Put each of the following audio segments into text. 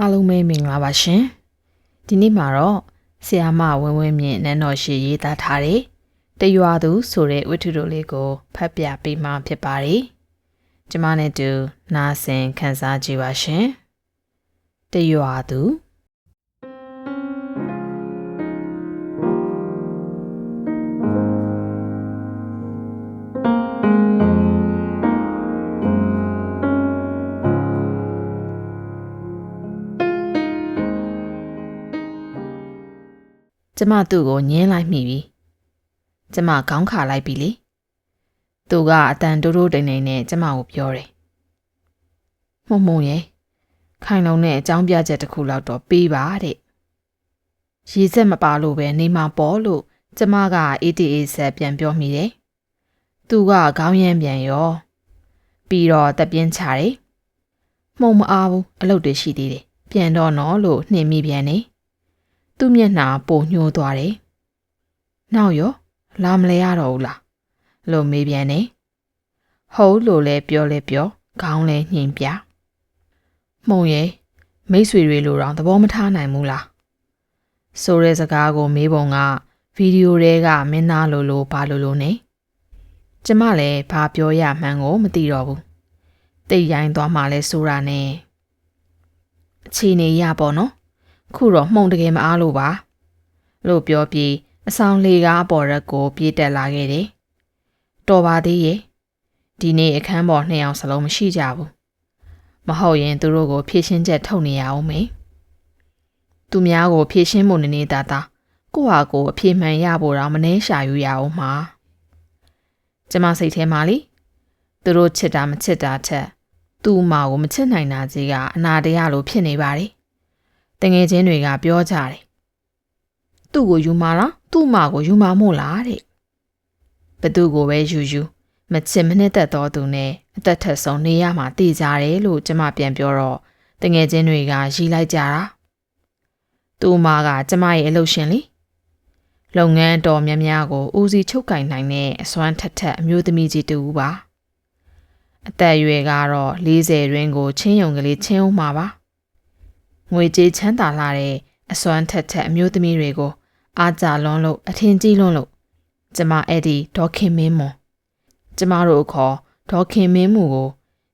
အားလုံးပဲမင်္ဂလာပါရှင်ဒီနေ့မှာတော့ဆီယာမဝင်းဝင်းမြင့်နန်းတော်ရှိရေးသားထားတဲ့တရွာသူဆိုတဲ့ဝတ္ထုတို့လေးကိုဖတ်ပြပေးမှာဖြစ်ပါတယ်ကျမနဲ့တူနားဆင်ခန်းစားကြည့်ပါရှင်တရွာသူ ကျမသူ့ကိုညင်းလိုက်မိပြီကျမခေါင်းခါလိုက်ပြီလေသူကအတန်တိုးတိုးတိမ်တိမ်နဲ့ကျမကိုပြောတယ်မှုံမှုံရဲ့ခိုင်လုံးနဲ့အကြောင်းပြချက်တစ်ခုလောက်တော့ပေးပါတဲ့ရေစက်မပါလို့ပဲနေမှာပေါ့လို့ကျမက ATA ဆက်ပြန်ပြောမိတယ်သူကခေါင်းရမ်းပြန်ရောပြီးတော့တက်ပြင်းချတယ်မှုံမအားဘူးအလုပ်တွေရှိသေးတယ်ပြန်တော့နော်လို့နှင်မိပြန်နေ သူ့မျက်နှာပိုညှိုးသွားတယ်။နောက်ရောလာမလဲရတော့ဘူးလား။လို့မေးပြန်နေ။ဟုတ်လို့လဲပြောလဲပြောခေါင်းလဲညှင်ပြ။မှုံရဲ့မိတ်ဆွေတွေလိုတော့သဘောမထားနိုင်ဘူးလား။ဆိုတဲ့စကားကိုမေးပုံကဗီဒီယိုတွေကမင်းသားလိုလိုဘာလိုလိုနေ။ကျမလည်းဘာပြောရမှန်းကိုမသိတော့ဘူး။တိတ်ရိုင်းသွားမှလဲဆိုတာနဲ့အခြေအနေရပေါ့နော်။ ခုတော့မှုံတကယ်မအားလို့ပါလို့ပြောပြီးအဆောင်လေကားပေါ်ရက်ကို ပြေးတက်လာခဲ့တယ်တော်ပါသေးရဲ့ဒီနေ့အခန်းပေါ်နှစ်ယောက်စလုံးမရှိကြဘူးမဟုတ်ရင်သူတို့ကိုဖြည့်ရှင်းချက်ထုတ်နေရအောင်မေသူများကိုဖြည့်ရှင်းမှုနေနေတာတာကိုယ့်ဟာကိုယ်အဖြေမှန်ရဖို့တော့မနှဲရှာယူရအောင်မှာကျမစိတ်ထဲမှာလေသူတို့ချစ်တာမချစ်တာထက်သူ့မာကိုမချစ်နိုင်တာကြီးကအနာတရားလိုဖြစ်နေပါတယ် တငယ်ချင်းတွေကပြောကြတယ်။သူ့ကိုယူမလားသူ့မကိုယူမမို့လားတဲ့။ဘသူကိုပဲယူယူမချစ်မနစ်သက်တော်သူနဲ့အသက်ထက်ဆုံးနေရမှာတည်ကြတယ်လို့ကျမပြန်ပြောတော့တငယ်ချင်းတွေကရီးလိုက်ကြတာ။သူ့မကကျမရဲ့အလုပ်ရှင်လေ။လုပ်ငန်းတော်များများကိုဦးစီးချုပ်ကင်နိုင်တဲ့အစွမ်းထက်ထက်အမျိုးသမီးကြီးတူပါ။အသက်အရွယ်ကတော့40ရင်းကိုချင်းယုံကလေးချင်းဦးမှာပါ။ ငွေကြေးချမ်းသာလာတဲ့အစွမ်းထက်ထက်အမျိုးသမီးတွေကိုအားကြလွန်းလို့အထင်ကြီးလွန်းလို့ကျမအဲ့ဒီဒေါက်ခင်မင်းမွန်ကျမတို့အခေါ်ဒေါက်ခင်မင်းမူကို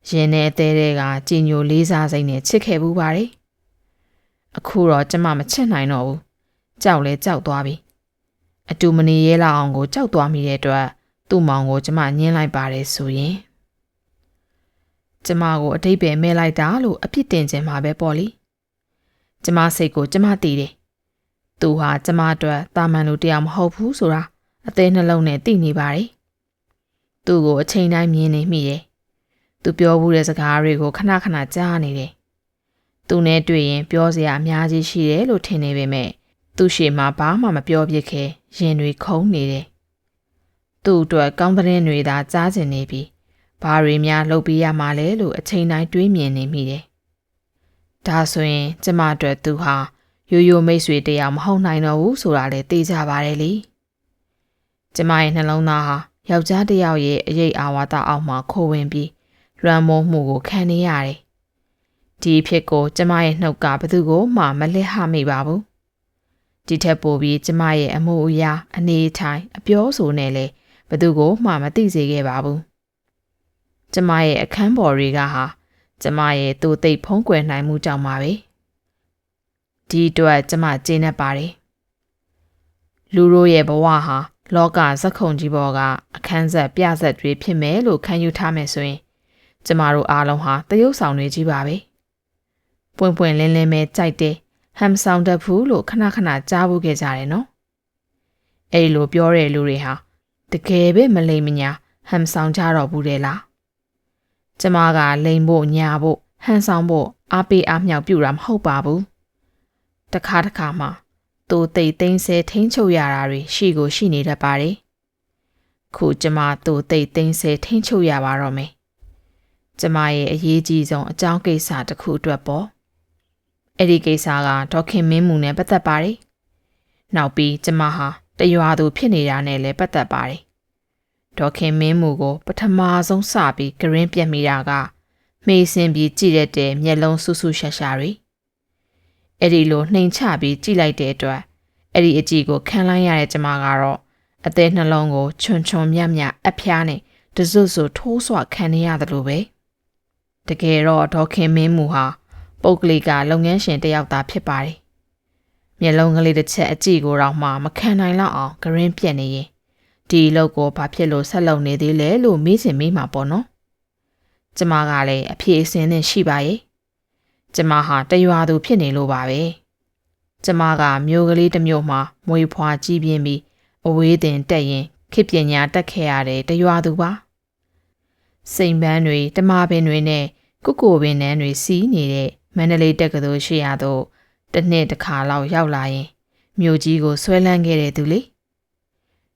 ရင်ထဲအသေးတွေကကြည်ညိုလေးစားစိတ်နဲ့ချစ်ခဲ့ဘူးပါတယ်အခုတော့ကျမမချစ်နိုင်တော့ဘူးကြောက်လဲကြောက်သွားပြီအတူမနေရဲလောက်အောင်ကိုကြောက်သွားမိတဲ့အတွက်သူ့မောင်ကိုကျမညှင်းလိုက်ပါတယ်ဆိုရင်ကျမကိုအတိတ်ပဲမဲလိုက်တာလို့အပြစ်တင်ခြင်းမှာပဲပေါ့လေ ကျမစိတ်ကိုကျမသိတယ်။သူဟာကျမအတွက်တာမန်လူတစ်ယောက်မဟုတ်ဘူးဆိုတာအသေးနှလုံးနဲ့သိနေပါတယ်။သူ့ကိုအချိန်တိုင်းမြင်နေမိတယ်။သူပြောဘူးတဲ့စကားတွေကိုခဏခဏကြားနေတယ်။သူနဲ့တွေ့ရင်ပြောစရာအများကြီးရှိတယ်လို့ထင်နေပေမဲ့သူ့ရှေ့မှာဘာမှမပြောပြခဲ့ရင်တွေခုန်နေတယ်။သူ့အတွက်ကောင်းတဲ့တွေသာကြားကျင်နေပြီးဘာတွေများလုပ်ပေးရမှာလဲလို့အချိန်တိုင်းတွေးမြင်နေမိတယ်။ ဒါဆိုရင် ကျမအတွက်သူဟာရိုးရိုးမိတ်ဆွေတယောက်မဟုတ်နိုင်တော့ဘူးဆိုတာလည်းသိကြပါတယ်လေကျမရဲ့နှလုံးသားဟာယောက်ျားတစ်ယောက်ရဲ့အရေးအာဝါဒအောက်မှာခိုးဝင်ပြီးလွမ်းမိုးမှုကိုခံနေရတယ်ဒီအဖြစ်ကိုကျမရဲ့နှုတ်ကဘယ်သူကိုမှမလစ်ဟမိပါဘူးဒီထက်ပိုပြီးကျမရဲ့အမှုအရာအနေအထိုင်အပြောဆိုနဲ့လည်းဘယ်သူကိုမှမသိစေခဲ့ပါဘူးကျမရဲ့အခန်းပေါ်တွေကဟာ ကျမရဲ့သူ့သိပ်ဖုံးကွယ်နိုင်မှုကြောင့်ပါပဲဒီအတွက်ကျမကျေနပ်ပါတယ်လူတို့ရဲ့ဘဝဟာလောကဇက်ခုံကြီးပေါ်ကအခန်းဆက်ပြဆက်တွေဖြစ်မယ်လို့ခံယူထားမယ်ဆိုရင် ကျမတို့အားလုံးဟာတရုပ်ဆောင်တွေကြီးပါပဲပွင့်ပွင့်လင်းလင်းပဲကြိုက်တယ်ဟမ်ဆောင်တတ်ဘူးလို့ခဏခဏကြားဖို့ခဲ့ကြတယ်နော်အဲ့လိုပြောတဲ့လူတွေဟာတကယ်ပဲမလိမ့်မညာဟမ်ဆောင်ကြတော့ဘူးတဲ့လား ကျမကလိန်ဖို့ညာဖို့ဟန်ဆောင်ဖို့အားပေးအားမြောက်ပြူတာမဟုတ်ပါဘူးတခါတခါမှသူသိသိမ်းဆဲထိန်းချုပ်ရတာတွေရှိကိုရှိနေတတ်ပါတယ်ခုကျမသူသိသိမ်းဆဲထိန်းချုပ်ရပါတော့မယ်ကျမရဲ့အရေးကြီးဆုံးအကြောင်းကိစ္စတစ်ခုအတွက်ပေါ့အဲ့ဒီကိစ္စကဒေါက်ခင်မင်းမူနဲ့ပတ်သက်ပါတယ်နောက်ပြီးကျမဟာတရွာသူဖြစ်နေတာနဲ့လည်းပတ်သက်ပါတယ် ဒေါက်ခင်မင်းမူကိုပထမဆုံးစပြီးဂရင်းပြက်မိတာကမေးစင်ပြီးကြည့်ရတဲ့မျက်လုံးဆူဆူရှာရှာတွေအဲ့ဒီလိုနှိမ်ချပြီးကြိလိုက်တဲ့အတွက်အဲ့ဒီအကြည့်ကိုခံလိုက်ရတဲ့ကျမကတော့အသေးနှလုံးကိုချွန်ချွန်မြတ်မြတ်အဖျားနဲ့တစွတ်စွတ်ထိုးဆွခံနေရတယ်လို့ပဲတကယ်တော့ဒေါခင်မင်းမူဟာပုတ်ကလေးကလုပ်ငန်းရှင်တစ်ယောက်သားဖြစ်ပါတယ်မျက်လုံးကလေးတစ်ချက်အကြည့်ကိုတော့မှမခံနိုင်တော့အောင်ဂရင်းပြက်နေရင် ဒီအလုပ်ကိုဘာဖြစ်လို့ဆက်လုပ်နေသေးလဲလို့မေးစင်မေးမှာပေါ့နော်ကျမကလည်းအဖြေအစင်းနဲ့ရှိပါရဲ့ကျမဟာတရွာသူဖြစ်နေလို့ပါပဲကျမကမျိုးကလေးတစ်မျိုးမှာမွေဖွာကြီးပြင်းပြီးအဝေးတင်တက်ရင်ခေပညာတက်ခဲ့ရတဲ့တရွာသူပါစိန်ပန်းတွေတမပင်တွေနဲ့ကုကိုပင်နန်းတွေစီးနေတဲ့မန္တလေးတက္ကသိုလ်ရှိရတော့တစ်နှစ်တစ်ခါလောက်ရောက်လာရင်မြို့ကြီးကိုဆွဲလန်းခဲ့တဲ့သူလေ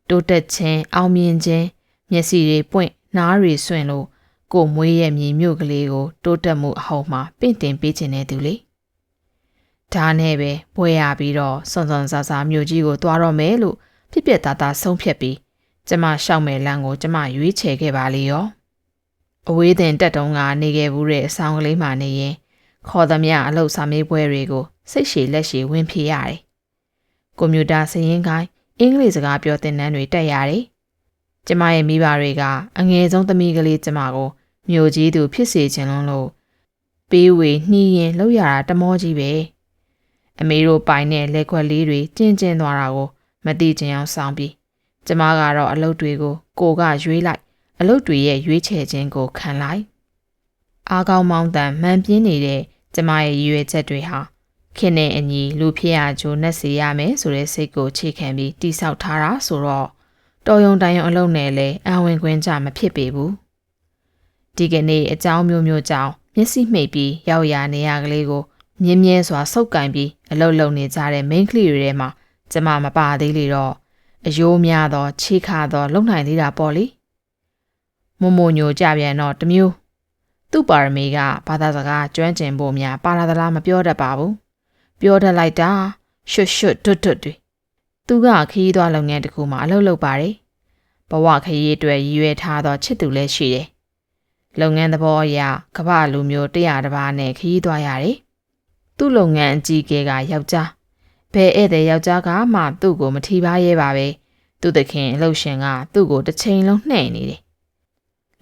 တိုးတက်ခြင်းအောင်မြင်ခြင်းမျက်စိတွေပွင့်နားတွေဆွင့်လို့ကိုမွေးရဲ့မြေမြို့ကလေးကိုတိုးတက်မှုအဟုတ်မှပင့်တင်ပေးခြင်းတဲ့သူလေဒါနဲ့ပဲပွဲရပြီးတော့စွန်စွန်ဆာဆာမြို့ကြီးကိုသွားတော့မယ်လို့ပြက်ပြက်သားသားဆုံးဖြတ်ပြီးကျမရှောက်မယ်လမ်းကိုကျမရွေးချယ်ခဲ့ပါလေရောအဝေးတင်တက်တုံးကနေခဲ့ဘူးတဲ့အဆောင်ကလေးမှနေရင်ခေါ်သမျှအလုပ်စာမေးပွဲတွေကိုစိတ်ရှည်လက်ရှည်ဝင်ဖြေရတယ်ကွန်ပျူတာစရင်းကိုင်း အင်္ဂလိပ်စကားပြောသင်တန်းတွေတက်ရတယ်ကျမရဲ့မိဘတွေကအငယ်ဆုံးသမီးကလေးကျမကိုမြို့ကြီးသူဖြစ်စေချင်လုံးလို့ပေးဝေနှီးရင်လောက်ရတာတမောကြီးပဲအမေတို့ပိုင်တဲ့လက်ခွက်လေးတွေကျင်းကျင်းသွားတာကိုမသိချင်အောင်စောင်းပြီးကျမကတော့အလုပ်တွေကိုကိုကရွေးလိုက်အလုပ်တွေရဲ့ရွေးချယ်ခြင်းကိုခံလိုက်အားကောင်းမောင်းတန်မှန်ပြင်းနေတဲ့ကျမရဲ့ရည်ရွယ်ချက်တွေဟာ ခင်နဲ့အညီလူဖြစ်ရကြိုးနဲ့စီရမယ်ဆိုတဲ့စိတ်ကိုခြေခံပြီးတိဆောက်ထားတာဆိုတော့တော်ယုံတိုင်ယုံအလုပ်နဲ့လည်းအဝင်ခွင့်ကြမဖြစ်ပေဘူးဒီကနေ့အကြောင်းမျိုးမျိုးကြောင့်မျက်စိမှိတ်ပြီးရောက်ရနေရကလေးကိုမြင်းမြဲစွာစုပ်ကင်ပြီးအလုပ်လုပ်နေကြတဲ့ main ကလေးတွေထဲမှာကျမမပါသေးလေတော့အယိုးများသောခြေခါသောလုံနိုင်သေးတာပေါ့လေမမညိုကြပြန်တော့တမျိုးသူ့ပါရမီကဘာသာစကားကျွမ်းကျင်ဖို့များပါလာသလားမပြောတတ်ပါဘူး ပြောတတ်လိုက်တာရွှတ်ရွှတ်တွတ်တွတ်တွေသူကခရီးသွားလုပ်ငန်းတစ်ခုမှာအလုပ်လုပ်ပါတယ်ဘဝခရီးအတွက်ရည်ရွယ်ထားသောချစ်သူလည်းရှိတယ်လုပ်ငန်းသဘောအရကမ္ဘာလူမျိုး100တပါးနဲ့ခရီးသွားရတယ်သူ့လုပ်ငန်းအကြီးအကဲကယောက်ျားဘယ်ဧည့်သည်ယောက်ျားကမှသူ့ကိုမထီပါရဲပါပဲသူ့သခင်အလုပ်ရှင်ကသူ့ကိုတစ်ချိန်လုံးနှဲ့နေတယ်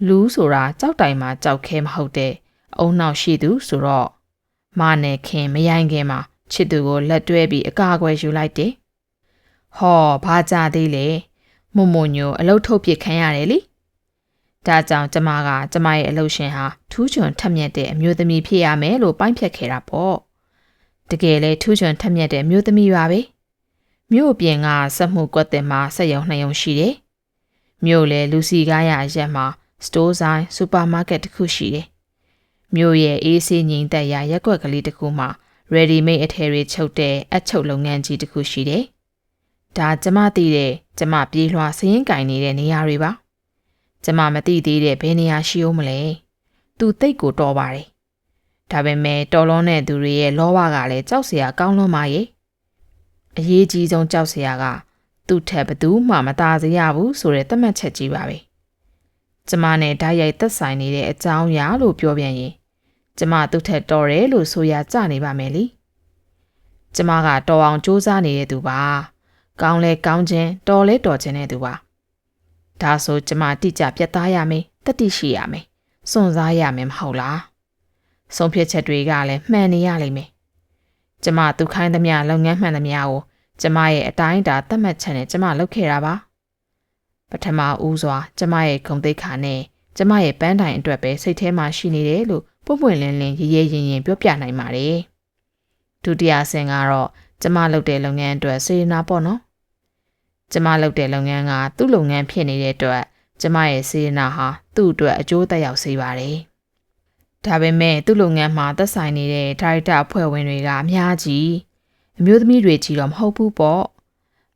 လူဆိုတာကြောက်တိုင်မှာကြောက်ခဲမဟုတ်တဲ့အုံနောက်ရှိသူဆိုတော့မနဲ့ခင်မယိုင်ခင်မှာ ချစ်သူကိုလက်တွဲပြီးအကာအကွယ်ယူလိုက်တယ်ဟောဘာကြသေးလဲမုံမုံညိုအလုတ်ထုတ်ပစ်ခံရတယ်လေဒါကြောင့်ကျမကကျမရဲ့အလုပ်ရှင်ဟာထူးချွန်ထက်မြက်တဲ့အမျိုးသမီးဖြစ်ရမယ်လို့ပိုင်းဖြတ်ခဲ့တာပေါ့တကယ်လဲထူးချွန်ထက်မြက်တဲ့အမျိုးသမီးပါပဲမြို့ပြင်ကစက်မှုကွက်တင်မှာစက်ရုံနှစ်ရုံရှိတယ်မြို့လေလူစီကားရအရက်မှာစတိုးဆိုင်စူပါမားကတ်တစ်ခုရှိတယ်မြို့ရဲ့အေးဆေးငြိမ်သက်ရာရက်ွက်ကလေးတစ်ခုမှာ ready made အထည်တွေချုပ်တဲ့အချုပ်လုပ်ငန်းကြီးတစ်ခုရှိတယ်ဒါကျမသိတဲ့ကျမပြေးလွှာစရင်ကင်နေတဲ့နေရာတွေပါကျမမသိသေးတဲ့ဘယ်နေရာရှိအောင်မလဲသူတိတ်ကိုတော်ပါတယ်ဒါပေမဲ့တော်လုံးတဲ့သူတွေရဲ့လောဘကလည်းကြောက်စရာကောင်းလွန်းပါရဲ့အရေးကြီးဆုံးကြောက်စရာကသူ့ထက်ဘသူမှမသားစေရဘူးဆိုတဲ့သတ်မှတ်ချက်ကြီးပါပဲကျမနဲ့ဓာတ်ရိုက်သက်ဆိုင်နေတဲ့အကြောင်းအရာလို့ပြောပြန်ရင် ကျမသူ့ထက်တော်တယ်လို့ဆိုရကြနေပါမယ်လीကျမကတော်အောင်စူးစမ်းနေတဲ့သူပါကောင်းလဲကောင်းခြင်းတော်လဲတော်ခြင်းတဲ့သူပါဒါဆိုကျမတိကျပြတ်သားရမယ်တတိရှိရမယ်စွန့်စားရမယ်မဟုတ်လားဆုံးဖြတ်ချက်တွေကလည်းမှန်နေရလိမ့်မယ်ကျမသူခိုင်းသမျှလုပ်ငန်းမှန်သမျှကိုကျမရဲ့အတိုင်းအတာသတ်မှတ်ချက်နဲ့ကျမလုပ်ခဲ့တာပါပထမဦးစွာကျမရဲ့ဂုံတိတ်ခါနဲ့ကျမရဲ့ပန်းတိုင်အတွက်ပဲစိတ်ထဲမှာရှိနေတယ်လို့ ပွပွင့်လင်းလင်းရရဲရင်ရင်ပြောပြနိုင်ပါတယ်ဒုတိယဆင့်ကတော့ကျမလုပ်တဲ့လုပ်ငန်းအတွက်စေနာပေါ့နော်ကျမလုပ်တဲ့လုပ်ငန်းကသူ့လုပ်ငန်းဖြစ်နေတဲ့အတွက်ကျမရဲ့စေနာဟာသူ့အတွက်အကျိုးသက်ရောက်စေပါတယ်ဒါပေမဲ့သူ့လုပ်ငန်းမှာသက်ဆိုင်နေတဲ့ဒါရိုက်တာအဖွဲ့ဝင်တွေကအများကြီးအမျိုးသမီးတွေကြီးတော့မဟုတ်ဘူးပေါ့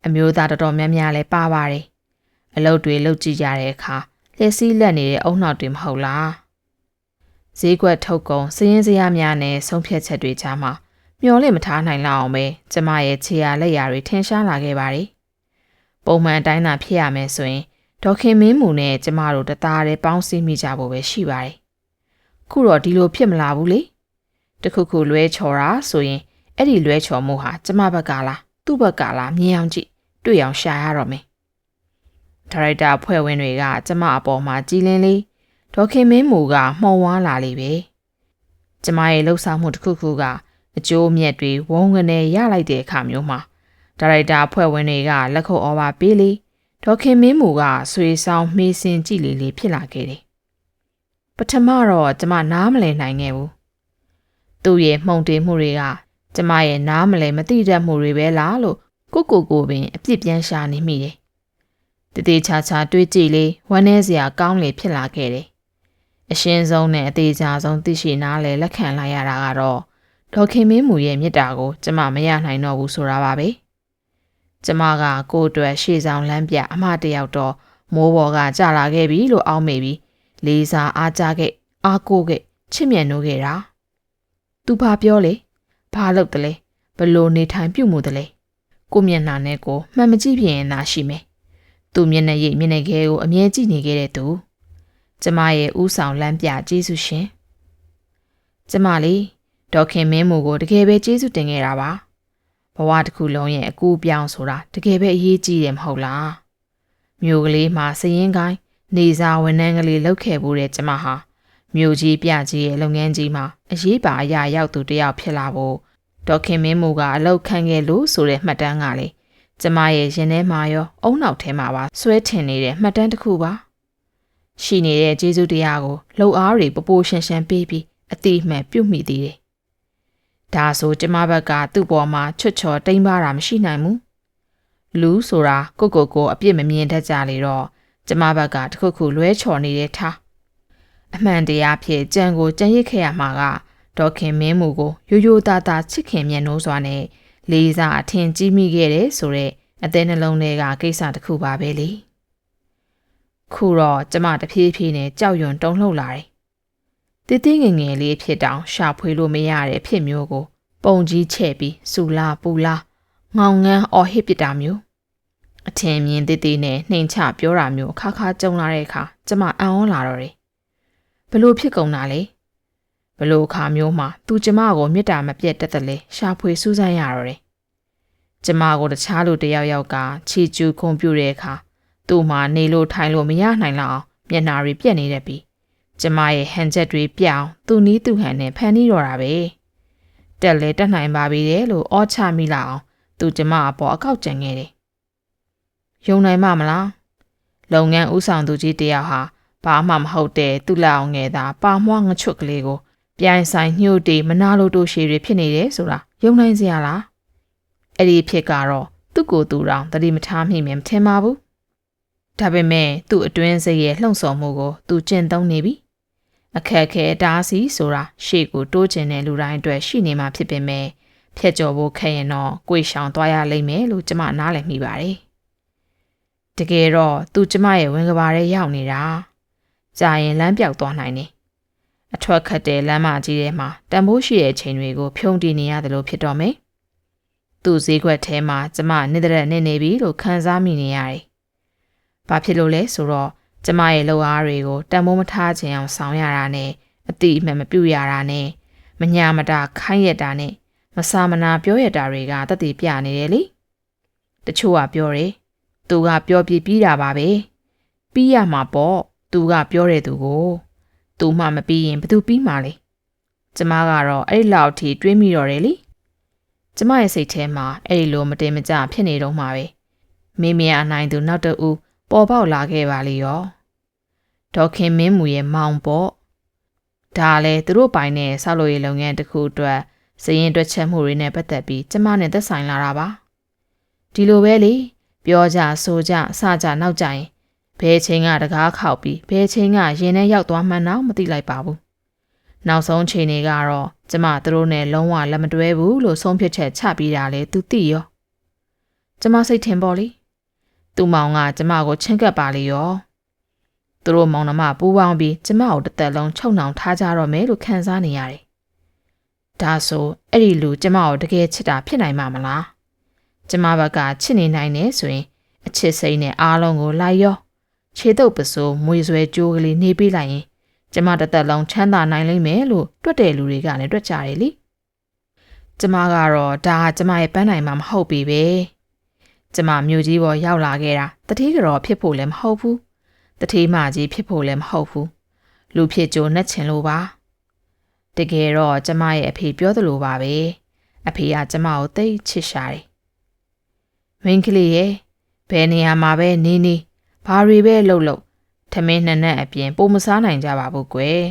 အမျိုးသားတော်တော်များများလည်းပါပါတယ်အလုပ်တွေလုပ်ကြည့်ကြတဲ့အခါလက်စည်းလက်နေတဲ့အုံနောက်တွေမဟုတ်လား ဈေးကွက်ထုတ်ကုန်စည်ရင်းစရာများနဲ့ဆုံးဖြတ်ချက်တွေကြားမှာမျောလင့်မထားနိုင်လောက်အောင်ပဲကျမရဲ့ခြေရလက်ရာတွေထင်ရှားလာခဲ့ပါတယ်ပုံမှန်အတိုင်းသာဖြစ်ရမယ်ဆိုရင်ဒေါခင်မင်းမူနဲ့ကျမတို့တသားတည်းပေါင်းစည်းမိကြဖို့ပဲရှိပါတယ်ခုတော့ဒီလိုဖြစ်မလာဘူးလေတခုခုလွဲချော်တာဆိုရင်အဲ့ဒီလွဲချော်မှုဟာကျမဘက်ကလားသူ့ဘက်ကလားမြင်အောင်ကြည့်တွေ့အောင်ရှာရတော့မယ်ဒါရိုက်တာဖွဲ့ဝင်တွေကကျမအပေါ်မှာကြည်လင်းလေး ဒေါခင်မင်းမူကမှုံဝါလာလေပဲကျမရဲ့လှုပ်ဆောင်မှုတစ်ခုခုကအကျိုးအမြတ်တွေဝုန်းကနေရလိုက်တဲ့အခါမျိုးမှာဒါရိုက်တာဖွဲ့ဝင်တွေကလက်ခုပ်ဩဘာပေးလေဒေါခင်မင်းမူကဆွေဆောင်မေးစင်ကြည့်လေလေဖြစ်လာခဲ့တယ်ပထမတော့ကျမနားမလည်နိုင်ခဲ့ဘူးသူ့ရဲ့မှုန်တင်မှုတွေကကျမရဲ့နားမလည်မသိတတ်မှုတွေပဲလားလို့ကိုကိုကိုပင်အပြစ်ပြန်ရှာနေမိတယ်တတိချာချာတွေးကြည့်လေဝမ်းနေစရာကောင်းလေဖြစ်လာခဲ့တယ် အရှင်းဆုံးနဲ့အသေးချာဆုံးသိရှိနားလေလက်ခံလိုက်ရတာကတော့ဒေါခင်မင်းမူရဲ့မြစ်တာကို ကျမမရနိုင်တော့ဘူးဆိုတာပါပဲကျမကကိုယ်အတွက်ရှေ့ဆောင်လမ်းပြအမတယောက်တော့မိုးပေါ်ကကြာလာခဲ့ပြီလို့အောက်မေပြီးလေးစားအားကြခဲ့အားကိုခဲ့ချစ်မြတ်နိုးခဲ့တာသူဘာပြောလဲဘာလုပ်တယ်လဲဘလို့နေထိုင်ပြုမှုတယ်လဲကိုမျက်နှာနဲ့ကိုမှန်မကြည့်ဖြစ်ရင်သာရှိမယ်သူမျက်နှာရိပ်မျက်နှာခဲကိုအမြဲကြည့်နေခဲ့တဲ့သူ ကျမရဲ့ဥဆောင်လမ်းပြကျေးဇူးရှင်ကျမလေးဒေါခင်မင်းမူကိုတကယ်ပဲကျေးဇူးတင်ခဲ့တာပါဘဝတစ်ခုလုံးရဲ့အကူပြောင်းဆိုတာတကယ်ပဲအရေးကြီးတယ်မဟုတ်လားမြို့ကလေးမှာစရင်ကိုင်းနေစာဝန်ထမ်းကလေးလောက်ခဲ့ဖို့တဲ့ကျမဟာမြို့ကြီးပြကြီးရဲ့လုပ်ငန်းကြီးမှာအရေးပါအရာရောက်သူတယောက်ဖြစ်လာဖို့ဒေါခင်မင်းမူကအလောက်ခံခဲ့လို့ဆိုတဲ့မှတ်တမ်းကလေကျမရဲ့ရင်ထဲမှာရောအုံနောက်ထဲမှာပါဆွဲထင်နေတဲ့မှတ်တမ်းတစ်ခုပါ ရှိနေတဲ့ကျေးဇူးတရားကိုလှုပ်အားတွေပပိုးရှင်းရှင်းပေးပြီးအတိအမှန်ပြုတ်မိသေးတယ်ဒါဆိုကျမဘက်ကသူ့ပေါ်မှာချွတ်ချော်တိမ်ပါတာမရှိနိုင်ဘူးလူဆိုတာကိုကိုကိုအပြစ်မမြင်တတ်ကြလေတော့ကျမဘက်ကတခုခုလွဲချော်နေတဲ့ထားအမှန်တရားဖြစ်ကြံကိုကြံရစ်ခဲ့ရမှာကဒေါခင်မင်းမူကိုရိုးရိုးသားသားချစ်ခင်မြတ်နိုးစွာနဲ့လေးစားအထင်ကြီးမိခဲ့တယ်ဆိုတော့အသေးနှလုံးတွေကကိစ္စတစ်ခုပါပဲလေ ခုတော့ကျမတဖြည်းဖြည်းနဲ့ကြောက်ရွံ့တုန်လှုပ်လာတယ်တည်တည်ငယ်ငယ်လေးဖြစ်တောင်ရှာဖွေလို့မရတဲ့ဖြစ်မျိုးကို ပုံကြီးချဲ့ပြီးစူလာပူလာငောင်ငန်းအော်ဟစ်ပစ်တာမျိုးအထင်မြင်တည်တည်နဲ့နှိမ်ချပြောတာမျိုးခါခါကြုံလာတဲ့အခါကျမအံ့ဩလာတော့တယ်ဘလို့ဖြစ်ကုန်တာလဲဘလို့အခါမျိုးမှာသူကျမကိုမေတ္တာမပြတ်တက်တယ်လေရှာဖွေစူးစမ်းရတော့တယ်ကျမကိုတခြားလူတယောက်ယောက်ကချီကျူးခွန်ပြတဲ့အခါ သူ့မှာနေလို့ထိုင်လို့မရနိုင်လောက်အောင်မျက်နှာတွေပြက်နေတတ်ပြီးကျမရဲ့ဟန်ချက်တွေပြောင်းသူနီးသူဟန်နဲ့ဖန်နီးတော့တာပဲတက်လဲတက်နိုင်ပါပြီတဲ့လို့အောချမိလာအောင်သူကျမအပေါ်အကောက်ကြံခဲ့တယ်ယုံနိုင်မမလားလုပ်ငန်းဥဆောင်သူကြီးတယောက်ဟာဘာမှမဟုတ်တဲ့သူ့လက်အောင်ငယ်သာပါမွှားငချွတ်ကလေးကိုပြိုင်ဆိုင်ညှို့တေမနာလိုတိုရှည်တွေဖြစ်နေတယ်ဆိုတာယုံနိုင်စရာလားအဲ့ဒီဖြစ်ကတော့သူ့ကိုယ်သူတောင်တတိမထားမိမယ်မထင်ပါဘူး ဒါပေမဲ့သူ့အတွင်းစိတ်ရဲ့လှုံ့ဆော်မှုကိုသူကျင့်သုံးနေပြီအခက်ခဲတားစီဆိုတာရှေ့ကိုတိုးချင်တဲ့လူတိုင်းအတွက်ရှိနေမှာဖြစ်ပေမဲ့ဖြတ်ကျော်ဖို့ခက်ရင်တော့ကိုယ်ရှောင်သွားရလိမ့်မယ်လို့ကျမနားလည်မိပါတယ်တကယ်တော့သူကျမရဲ့ဝင်ကဘာထဲရောက်နေတာကြာရင်လမ်းပြောက်သွားနိုင်တယ်အထွက်ခတ်တဲ့လမ်းမကြီးထဲမှာတန်ဖိုးရှိတဲ့ချိန်တွေကိုဖြုံတည်နေရတယ်လို့ဖြစ်တော့မယ်သူ့ဈေးကွက်ထဲမှာကျမနေတဲ့နေနေပြီလို့ခံစားမိနေရတယ် ဘာဖြစ်လို့လဲဆိုတော့ကျမရဲ့လှုပ်အားတွေကိုတန်မိုးမထားခြင်းအောင်ဆောင်ရတာနဲ့အတိအမှန်မပြုတ်ရတာနဲ့မညာမတာခိုင်းရတာနဲ့မစာမနာပြောရတာတွေကတတိပြနေတယ်လေတချို့ကပြောတယ်သူကပြောပြပြီးတာပါပဲပြီးရမှာပေါ့သူကပြောတဲ့သူကိုသူမှမပြီးရင်ဘသူပြီးမှာလဲကျမကတော့အဲ့ဒီလောက်ထိတွေးမိတော့တယ်လေကျမရဲ့စိတ်ထဲမှာအဲ့ဒီလိုမတင်မကျဖြစ်နေတော့မှာပဲမိမရနိုင်သူနောက်တူ ပေါ်ပေါက်လာခဲ့ပါလေရောဒေါခင်မင်းမူရဲ့မောင်ပေါ့ဒါလည်းသူတို့ပိုင်တဲ့ဆောက်လုပ်ရေးလုပ်ငန်းတစ်ခုအတွက်စရင်တွက်ချက်မှုတွေနဲ့ပတ်သက်ပြီးကျမနဲ့သက်ဆိုင်လာတာပါဒီလိုပဲလေပြောကြဆိုကြစကြနောက်ကြရင်ဘယ်ချိန်ကတကားခောက်ပြီးဘယ်ချိန်ကရင်ထဲရောက်သွားမှန်းတော့မသိလိုက်ပါဘူးနောက်ဆုံးချိန်တွေကတော့ကျမသူတို့နဲ့လုံးဝလက်မတွဲဘူးလို့ဆုံးဖြတ်ချက်ချပြီးတာလေသူသိရောကျမစိတ်ထင်ပေါ်လေ သူ့မောင်ကကျမကိုချင်းကပ်ပါလေရောသူတို့မောင်နှမပူးပေါင်းပြီးကျမကိုတစ်သက်လုံးချုံနှောင်ထားကြတော့မယ်လို့ခံစားနေရတယ်ဒါဆိုအဲ့ဒီလူကျမကိုတကယ်ချစ်တာဖြစ်နိုင်မှာမလားကျမဘက်ကချစ်နေနိုင်နေဆိုရင်အချစ်စိတ်နဲ့အားလုံးကိုလိုက်ရောခြေတုပ်ပစိုးမွေဆွဲကြိုးကလေးနေပေးလိုက်ရင်ကျမတစ်သက်လုံးချမ်းသာနိုင်လိမ့်မယ်လို့တွက်တဲ့လူတွေကလည်းတွက်ကြတယ်လေကျကျမကတော့ဒါကကျမရဲ့ပန်းနိုင်မှာမဟုတ်ပြီပဲ ကျမမြို့ကြီးပေါ်ရောက်လာခဲ့တာတတိကြော်ဖြစ်ဖို့လည်းမဟုတ်ဘူးတတိမကြီးဖြစ်ဖို့လည်းမဟုတ်ဘူးလူဖြစ်ကြိုနှက်ချင်လို့ပါတကယ်တော့ကျမရဲ့အဖေပြောသလိုပါပဲအဖေကကျမကိုသိတ်ချစ်ရှာတယ်မင်းကလေးရဲ့ဘယ်နေရာမှာပဲနေနေဘာတွေပဲလှုပ်လှုပ်ထမင်းနှစ်နက်အပြင်ပိုမစားနိုင်ကြပါဘူးကွယ်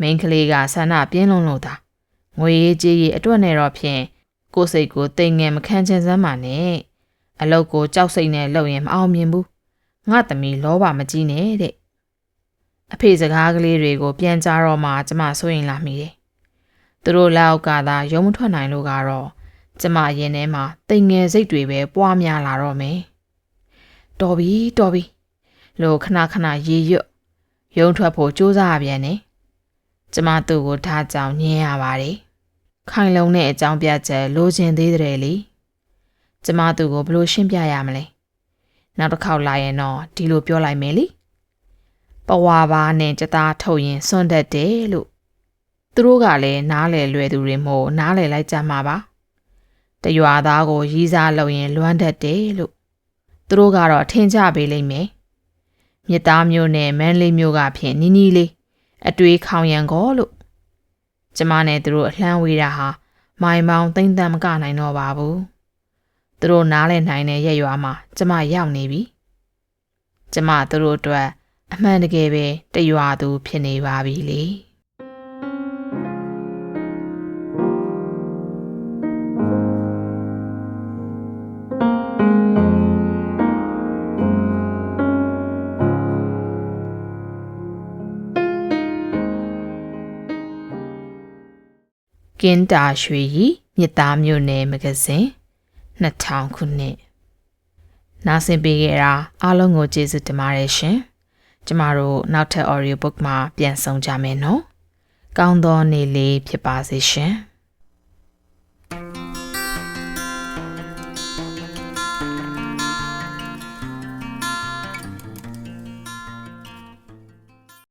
မိန်းကလေးကဆန္ဒပြင်းလုံးလို့သာငွေရေးကြေးရေးအတွက်နဲ့တော့ဖြင့်ကိုယ်စိတ်ကိုတိမ်ငယ်မခံချင်စမ်းပါနဲ့ အလုတ်ကိုကြောက်စိတ်နဲ့လှုပ်ရင်မအောင်မြင်ဘူးငါသမီးလောဘမကြီးနဲ့တဲ့အဖေစကားကလေးတွေကိုပြန်ကြားတော့မှကျမစိုးရင်လာမိတယ်သူတို့လောက်ကသာရုံမထွက်နိုင်လို့ကတော့ကျမရင်ထဲမှာတိမ်ငယ်စိတ်တွေပဲပွားများလာတော့မယ်တော်ပြီတော်ပြီလို့ခဏခဏရေရွတ်ရုံထွက်ဖို့ကြိုးစားရပြန်နေကျမသူ့ကိုထားကြောင်ညင်းရပါတယ်ခိုင်လုံတဲ့အကြောင်းပြချက်လိုချင်သေးတယ်လေ ကျမသူ့ကိုဘယ်လိုရှင်းပြရမလဲနောက်တစ်ခေါက်လာရင်တော့ဒီလိုပြောလိုက်မယ်လीပဝါပါနဲ့ကြသားထုတ်ရင်စွန့်တတ်တယ်လို့သူတို့ကလည်းနားလေလွယ်သူတွေမို့နားလေလိုက်ကြမှာပါတရွာသားကိုရီးစားလုပ်ရင်လွမ်းတတ်တယ်လို့သူတို့ကတော့ထင်ကြပေးလိမ့်မယ်မြစ်သားမျိုးနဲ့မန်းလေးမျိုးကဖြင့်နီးနီးလေးအတွေးခေါင်ရံကောလို့ကျမနဲ့သူတို့အလှမ်းဝေးတာဟာမိုင်ပေါင်းသိမ့်တမ်းမကနိုင်တော့ပါဘူး သူတို့နားလဲနိုင်တဲ့ရက်ရွာမှာကျမရောက်နေပြီကျမသူတို့အတွက်အမှန်တကယ်ပဲတရွာသူဖြစ်နေပါပြီလေကင်းတာရွှေရီမြစ်သားမျိုးနယ်မဂဇင်း 2000ခုနှစ်နားဆင်ပေးခဲ့တာအားလုံးကိုကျေးဇူးတင်ပါတယ်ရှင်ကျမတို့နောက်ထပ် audio book မှာပြန်ဆောင်ကြမယ်နော်ကောင်းသောနေ့လေးဖြစ်ပါစေရှင်